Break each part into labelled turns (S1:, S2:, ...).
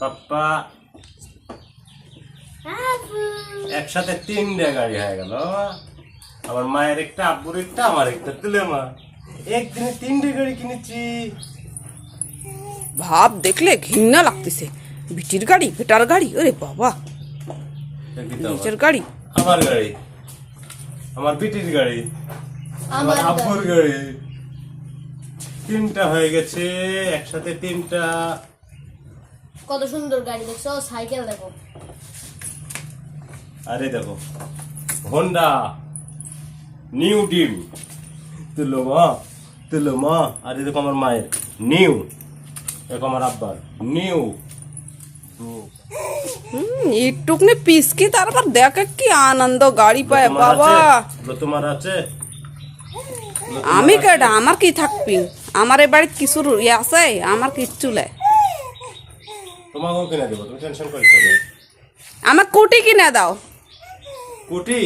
S1: পাপ্পা। একসাথে তিনটা গাড়ি হয়ে গেল আমার মায়ের একটা আব্বুর একটা আমার একটা তুলে মা। একদিনে তিনটে গাড়ি কিনেছি।
S2: ভাব দেখলে ঘৃণা লাগতেছে। বিটির গাড়ি বেটার গাড়ি ওরে বাবা। নিজের গাড়ি।
S1: আমার গাড়ি। আমার বিটির গাড়ি। আমার আব্বুর গাড়ি। তিনটা হয়ে গেছে একসাথে তিনটা।
S3: কত সুন্দর গাড়ি দেখছ সাইকেল দেখো।
S1: আরে দেখো হোন্ডা নিউ ডিম তুলো মা তুলো মা। আরে দেখো আমার মায়ের নিউ দেখো আমার আব্বার নিউ
S2: পিসকি তারপর দেখে কি আনন্দ গাড়ি পায় বাবা।
S1: তোমার আছে?
S2: আমি কেডা? আমার কি থাকবি? আমার এ বাড়িতে কিছুর ইয়ে আছে? আমার কিচ্ছু লাই
S1: তোমাকেও কিনে দেবো তুমি টেনশন করিস
S2: আমার কুটি কিনে দাও।
S1: কুটি?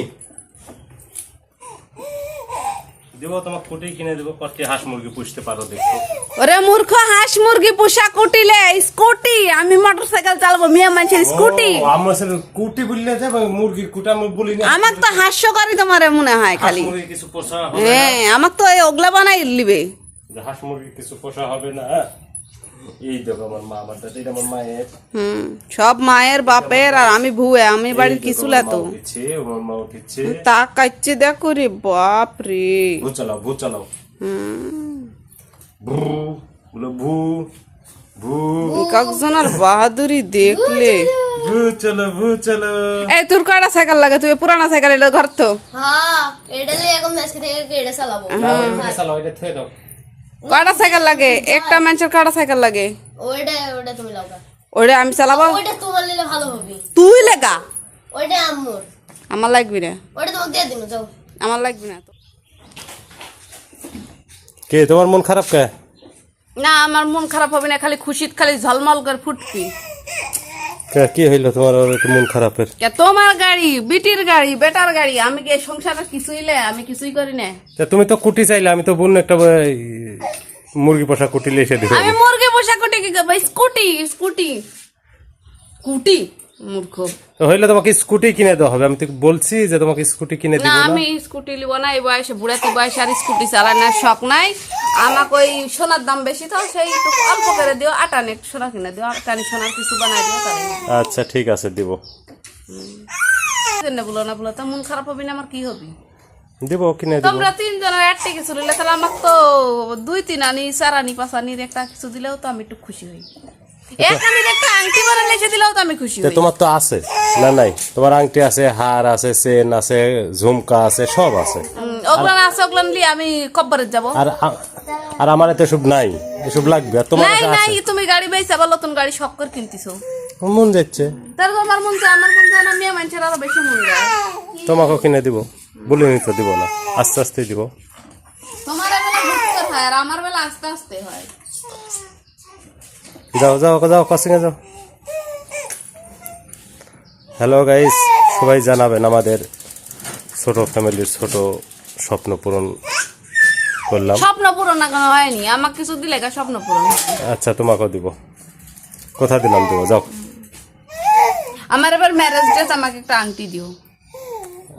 S1: দেবো তোমাকে কুটি কিনে দেবো কটি হাঁস মুরগি পুষতে পারো দেখো।
S2: ওরে মূর্খ হাঁস মুরগি পোষা কুটিলে স্কুটি আমি মোটর সাইকেল চালাবো মিয়া মানুষের স্কুটি।
S1: আমার কুটি বললে যে মুরগির কুটি আমি বলি না।
S2: তো হাস্যকরই তোমার মনে হয় খালি।
S1: মুরগি কিছু পোষা হবে
S2: হ্যাঁ আমার তো এই ওগলা বানাই লিবে।
S1: হাঁস মুরগি কিছু পোষা হবে না হ্যাঁ? এই দেখো আমার মা আমার দাদা এটা আমার মায়ের।
S2: হুম সব মায়ের বাপের আর আমি ভুয়ে আমি বাড়ির কিছু লেতো। তা কাচ্ছে দেখো রে বাপ রে
S1: ভু চালাও ভু চালাও।
S2: হুম।
S1: ভু বলো ভু ভু।
S2: কয়েকজনের বাহাদুরি দেখলে।
S1: ভু চলো ভু চলো
S2: এই তোর কয়টা সাইকেল লাগে? তুই পুরানা সাইকেল এটা ঘর তো।
S3: হ্যাঁ এটা দিয়ে এখন আজকে থেকে এটা চালাবো।
S1: চালাও এটা থুয়ে দাও।
S2: কয়টা সাইকেল লাগে? একটা মানুষের কয়টা সাইকেল লাগে?
S3: ওইটা ওইটা তুমি
S2: ওইটা আমি চালাবো?
S3: ওইটা তোমার নিলে ভালো হবে।
S2: তুই লেগা?
S3: ওইটা আম্মুর।
S2: আমার লাগবে না।
S3: ওইটা তোমাকে দিয়ে দিন যাও।
S2: আমার লাগবি না তো।
S1: কে তোমার মন খারাপ কে?
S2: না আমার মন খারাপ হবে না খালি খুশিত খালি ঝলমল করে ফুটবি।
S1: কে কি হইল তোমার? একটু মন খারাপের।
S2: তোমার গাড়ি বিটির গাড়ি বেটার গাড়ি আমি কি সংসারের কিছুই লে আমি কিছুই করি না?
S1: তা তুমি তো কুটি চাইলে আমি তো বোন একটা মুরগি পোষা কুটি লেসে দিব।
S2: আমি মুরগি পোষা কুটি কি স্কুটি স্কুটি। কুটি? মূর্খ।
S1: হইলে তোমাকে স্কুটি কিনে দেওয়া হবে। আমি তো বলছি যে তোমাকে স্কুটি কিনে
S2: না
S1: দিব না।
S2: আমি স্কুটি লিব না এই বয়সে বুড়াতি বয়সে আর স্কুটি শখ নাই। আমাকে ওই সোনার দাম বেশি তো সেই একটু অল্প করে দিও আটানে সোনা কিনে দিও আটানি সোনার কিছু বানাই দিও তাই
S1: আচ্ছা ঠিক আছে দিব।
S2: বলো না বলো তো মন খারাপ হবে না আমার কি হবে?
S1: দিব কিনে দিব।
S2: তোমরা তিনজনের একটা কিছু নিলে তাহলে আমার তো দুই তিন আনি চার আনি পাঁচ আনির একটা কিছু দিলেও তো আমি একটু খুশি হই। এক আনির একটা আংটি বানালে এসে দিলেও তো আমি খুশি হই।
S1: তোমার তো আছে না নাই? তোমার আংটি আছে হার আছে চেন আছে ঝুমকা আছে সব আছে।
S2: উম, ওগুলান আছে ওগুলান নিয়ে আমি কব্বরে যাব।
S1: আর আর আমার এত সব নাই এসব লাগবে আর তোমার
S2: নাই নাই তুমি গাড়ি বেচে আবার নতুন গাড়ি শখ করে কিনতেছো।
S1: মন যাচ্ছে।
S2: তার আমার মন চায় আমার মন চায় না মেয়ে মানুষের আরও বেশি মন যায়।
S1: তোমাকেও কিনে দিব বলে নিতে দিব না আস্তে আস্তে দিব।
S2: তোমার বেলা হয় আর আমার বেলা আস্তে আস্তে হয়।
S1: যাও যাও যাও কসিংয়ে যাও। হ্যালো গাইস সবাই জানাবেন আমাদের ছোট ফ্যামিলির ছোট স্বপ্ন পূরণ করলাম।
S2: স্বপ্ন পূরণ না কেন হয়নি আমাকে কিছু দিলে স্বপ্ন পূরণ।
S1: আচ্ছা তোমাকেও দিব। কোথা দিলাম দিব? যাও।
S2: আমার এবার ম্যারেজ ডেট আমাকে একটা আংটি দিও।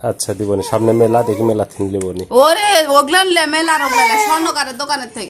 S1: আচ্ছা দিবনি। সামনে মেলা দেখি মেলা থিন লিবনি
S2: ওরে ওগলান লে মেলার ওগলান স্বর্ণকারের দোকানের থেকে।